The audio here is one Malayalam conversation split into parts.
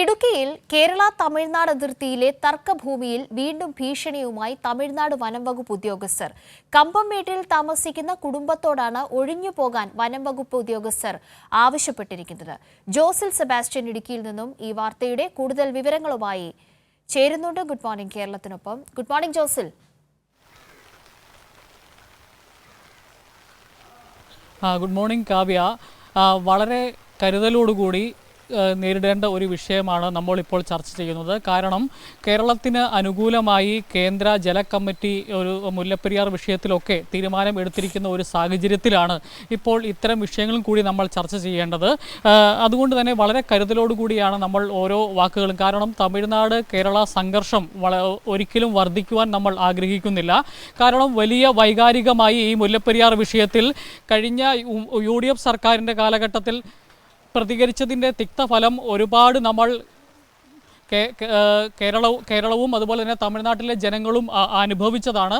ഇടുക്കിയിൽ കേരള തമിഴ്നാട് അതിർത്തിയിലെ തർക്കഭൂമിയിൽ വീണ്ടും ഭീഷണിയുമായി തമിഴ്നാട് വനംവകുപ്പ് ഉദ്യോഗസ്ഥർ. കമ്പംമേട്ടിൽ താമസിക്കുന്ന കുടുംബത്തോടാണ് ഒഴിഞ്ഞു പോകാൻ വനംവകുപ്പ് ഉദ്യോഗസ്ഥർ ആവശ്യപ്പെട്ടിരിക്കുന്നത്. ജോസിൽ സെബാസ്റ്റ്യൻ ഇടുക്കിയിൽ നിന്നും ഈ വാർത്തയുടെ കൂടുതൽ വിവരങ്ങളുമായി ചേരുന്നുണ്ട്. ഗുഡ് മോർണിംഗ് കേരളത്തിനൊപ്പം. Good morning ജോസിൽ. Good morning Kavya. വളരെ കരുതലോടുകൂടി നേരിടേണ്ട ഒരു വിഷയമാണ് നമ്മൾ ഇപ്പോൾ ചർച്ച ചെയ്യുന്നത്. കാരണം കേരളത്തിന് അനുകൂലമായി കേന്ദ്ര ജല കമ്മിറ്റി ഒരു മുല്ലപ്പെരിയാർ വിഷയത്തിലൊക്കെ തീരുമാനം എടുത്തിരിക്കുന്ന ഒരു സാഹചര്യത്തിലാണ് ഇപ്പോൾ ഇത്തരം വിഷയങ്ങളും കൂടി നമ്മൾ ചർച്ച ചെയ്യേണ്ടത്. അതുകൊണ്ട് തന്നെ വളരെ കരുതലോടുകൂടിയാണ് നമ്മൾ ഓരോ വാക്കുകളും. കാരണം തമിഴ്നാട് കേരള സംഘർഷം ഒരിക്കലും വർദ്ധിക്കുവാൻ നമ്മൾ ആഗ്രഹിക്കുന്നില്ല. കാരണം വലിയ വൈകാരികമായി ഈ മുല്ലപ്പെരിയാർ വിഷയത്തിൽ കഴിഞ്ഞ യു ഡി എഫ് സർക്കാരിന്റെ കാലഘട്ടത്തിൽ പ്രതികരിച്ചതിന്റെ തിക്തഫലം ഒരുപാട് നമ്മൾ കേരളവും കേരളവും അതുപോലെ തന്നെ തമിഴ്നാട്ടിലെ ജനങ്ങളും അനുഭവിച്ചതാണ്.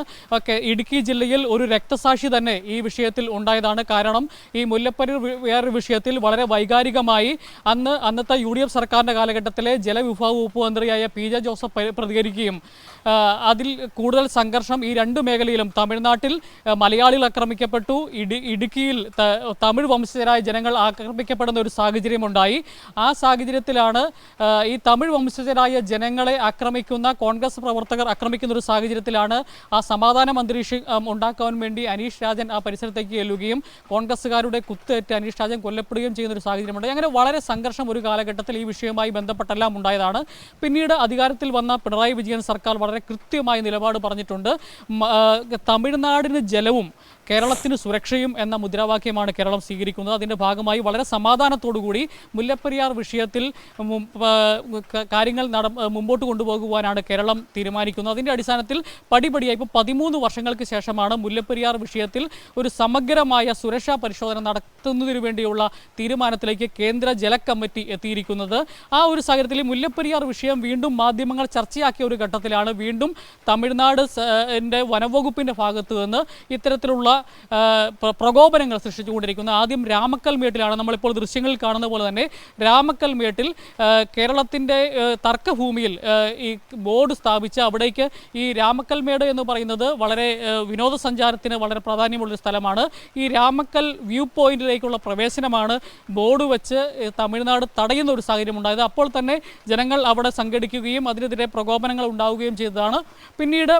ഇടുക്കി ജില്ലയിൽ ഒരു രക്തസാക്ഷി തന്നെ ഈ വിഷയത്തിൽ ഉണ്ടായതാണ്. കാരണം ഈ മുല്ലപ്പെരിയാർ വേറൊരു വിഷയത്തിൽ വളരെ വൈകാരികമായി അന്ന് അന്നത്തെ യു ഡി എഫ് സർക്കാരിന്റെ കാലഘട്ടത്തിലെ ജലവിഭാഗ വകുപ്പ് മന്ത്രിയായ പി ജെ ജോസഫ് പരി- പ്രതികരിക്കുകയും അതിൽ കൂടുതൽ സംഘർഷം ഈ രണ്ട് മേഖലയിലും തമിഴ്നാട്ടിൽ മലയാളികൾ ആക്രമിക്കപ്പെട്ടു. ഇടി ഇടുക്കിയിൽ തമിഴ് വംശജരായ ജനങ്ങൾ ആക്രമിക്കപ്പെടുന്ന ഒരു സാഹചര്യമുണ്ടായി. ആ സാഹചര്യത്തിലാണ് ഈ തമിഴ് വംശജരായ ജനങ്ങളെ ആക്രമിക്കുന്ന കോൺഗ്രസ് പ്രവർത്തകർ ആക്രമിക്കുന്ന ഒരു സാഹചര്യത്തിലാണ് ആ സമാധാനം അന്തരീക്ഷം ഉണ്ടാക്കാൻ വേണ്ടി അനീഷ് രാജൻ ആ പരിസരത്തേക്ക് ചെല്ലുകയും കോൺഗ്രസ്സുകാരുടെ കുത്തേറ്റ് അനീഷ് രാജൻ കൊല്ലപ്പെടുകയും ചെയ്യുന്ന ഒരു സാഹചര്യമുണ്ട്. അങ്ങനെ വളരെ സംഘർഷം ഒരു കാലഘട്ടത്തിൽ ഈ വിഷയവുമായി ബന്ധപ്പെട്ടെല്ലാം ഉണ്ടായതാണ്. പിന്നീട് അധികാരത്തിൽ വന്ന പിണറായി വിജയൻ സർക്കാർ വളരെ കൃത്യമായ നിലപാട് പറഞ്ഞിട്ടുണ്ട്. തമിഴ്നാടിന് ജലവും കേരളത്തിന് സുരക്ഷയും എന്ന മുദ്രാവാക്യമാണ് കേരളം സ്വീകരിക്കുന്നത്. അതിന്റെ ഭാഗമായി വളരെ സമാധാനത്തോടുകൂടി മുല്ലപ്പെരിയാർ വിഷയത്തിൽ കാര്യങ്ങൾ നട മുമ്പോട്ട് കൊണ്ടുപോകുവാനാണ് കേരളം തീരുമാനിക്കുന്നത്. അതിന്റെ അടിസ്ഥാനത്തിൽ പടിപടിയായി ഇപ്പോൾ പതിമൂന്ന് വർഷങ്ങൾക്ക് ശേഷമാണ് മുല്ലപ്പെരിയാർ വിഷയത്തിൽ ഒരു സമഗ്രമായ സുരക്ഷാ പരിശോധന നടത്തുന്നതിന് വേണ്ടിയുള്ള തീരുമാനത്തിലേക്ക് കേന്ദ്ര ജല കമ്മിറ്റി എത്തിയിരിക്കുന്നത്. ആ ഒരു സാഹചര്യത്തിൽ മുല്ലപ്പെരിയാർ വിഷയം വീണ്ടും മാധ്യമങ്ങൾ ചർച്ചയാക്കിയ ഒരു ഘട്ടത്തിലാണ് വീണ്ടും തമിഴ്നാട് വനവകുപ്പിന്റെ ഭാഗത്ത് നിന്ന് ഇത്തരത്തിലുള്ള പ്രകോപനങ്ങൾ സൃഷ്ടിച്ചുകൊണ്ടിരിക്കുന്നത് ആദ്യം രാമക്കൽ രാമക്കൽമേട്ടിലാണ് നമ്മളിപ്പോൾ ദൃശ്യങ്ങളിൽ കാണുന്ന പോലെ തന്നെ രാമക്കൽ മേട്ടിൽ കേരളത്തിന്റെ തർക്കഭൂമിയിൽ ഈ ബോർഡ് സ്ഥാപിച്ച് അവിടേക്ക് ഈ രാമക്കൽ രാമക്കൽമേട് എന്ന് പറയുന്നത് വളരെ വിനോദസഞ്ചാരത്തിന് വളരെ പ്രാധാന്യമുള്ളൊരു സ്ഥലമാണ്. ഈ രാമക്കൽ വ്യൂ പോയിന്റിലേക്കുള്ള പ്രവേശനമാണ് ബോർഡ് വെച്ച് തമിഴ്നാട് തടയുന്ന ഒരു സാഹചര്യം ഉണ്ടായത്. അപ്പോൾ തന്നെ ജനങ്ങൾ അവിടെ സംഘടിക്കുകയും അതിനെതിരെ പ്രകോപനങ്ങൾ ഉണ്ടാവുകയും ചെയ്തതാണ്. പിന്നീട്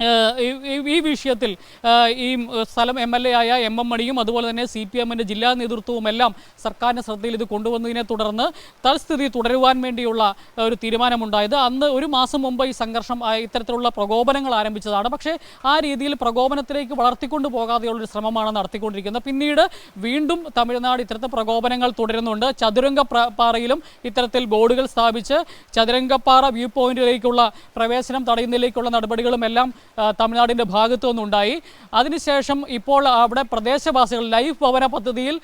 ഈ- വിഷയത്തിൽ ഈ സ്ഥലം എം എൽ എ ആയ എം എം മണിയും അതുപോലെ തന്നെ സി പി എമ്മിന്റെ ജില്ലാ നേതൃത്വവും എല്ലാം സർക്കാരിന്റെ ശ്രദ്ധയിൽ ഇത് കൊണ്ടുവന്നതിനെ തുടർന്ന് തൽസ്ഥിതി തുടരുവാൻ വേണ്ടിയുള്ള ഒരു തീരുമാനമുണ്ടായത്. അന്ന് ഒരു മാസം മുമ്പ് ഈ സംഘർഷം ഇത്തരത്തിലുള്ള പ്രകോപനങ്ങൾ ആരംഭിച്ചതാണ്. പക്ഷേ ആ രീതിയിൽ പ്രകോപനത്തിലേക്ക് വളർത്തിക്കൊണ്ടു പോകാതെയുള്ളൊരു ശ്രമമാണ് നടത്തിക്കൊണ്ടിരിക്കുന്നത്. പിന്നീട് വീണ്ടും തമിഴ്നാട് ഇത്തരത്തെ പ്രകോപനങ്ങൾ തുടരുന്നുണ്ട്. ചതുരംഗ പാറയിലും ഇത്തരത്തിൽ ബോർഡുകൾ സ്ഥാപിച്ച് ചതുരംഗപ്പാറ വ്യൂ പോയിന്റിലേക്കുള്ള പ്രവേശനം തടയുന്നതിലേക്കുള്ള നടപടികളും എല്ലാം ആ, തമിഴ്നാടിന്റെ ഭാഗത്തു നിന്നുണ്ടായി. അതിനുശേഷം ഇപ്പോൾ അവിടെ പ്രദേശവാസികൾ ലൈഫ് ഭവന പദ്ധതിയിൽ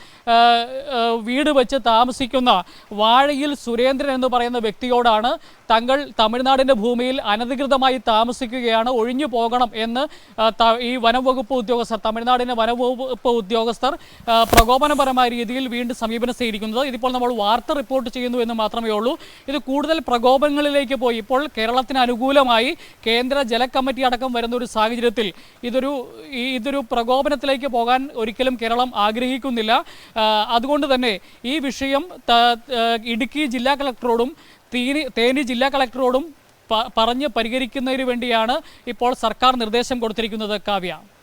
വീട് വെച്ച് താമസിക്കുന്ന വാഴയിൽ സുരേന്ദ്രൻ എന്ന് പറയുന്ന വ്യക്തിയോടാണ് തങ്ങൾ തമിഴ്നാടിന്റെ ഭൂമിയിൽ അനധികൃതമായി താമസിക്കുകയാണ്. ഒഴിഞ്ഞു പോകണം എന്ന് ഈ വനംവകുപ്പ് ഉദ്യോഗസ്ഥർ തമിഴ്നാടിന്റെ വനംവകുപ്പ് ഉദ്യോഗസ്ഥർ പ്രകോപനപരമായ രീതിയിൽ വീണ്ടും സമീപനം സ്വീകരിക്കുന്നത് ഇതിപ്പോൾ നമ്മൾ വാർത്ത റിപ്പോർട്ട് ചെയ്യുന്നു എന്ന് മാത്രമേ ഉള്ളൂ. ഇത് കൂടുതൽ പ്രകോപനങ്ങളിലേക്ക് പോയി. ഇപ്പോൾ കേരളത്തിന് അനുകൂലമായി കേന്ദ്ര ജല കമ്മിറ്റി അടക്കം വരുന്ന ഒരു സാഹചര്യത്തിൽ ഇതൊരു ഇതൊരു പ്രകോപനത്തിലേക്ക് പോകാൻ ഒരിക്കലും കേരളം ആഗ്രഹിക്കുന്നില്ല. അതുകൊണ്ട് തന്നെ ഈ വിഷയം ഇടുക്കി ജില്ലാ കളക്ടറോടും തീനി തേനി ജില്ലാ കളക്ടറോടും പറഞ്ഞ് പരിഹരിക്കുന്നതിന് വേണ്ടിയാണ് ഇപ്പോൾ സർക്കാർ നിർദ്ദേശം കൊടുത്തിരിക്കുന്നത് കാവ്യ.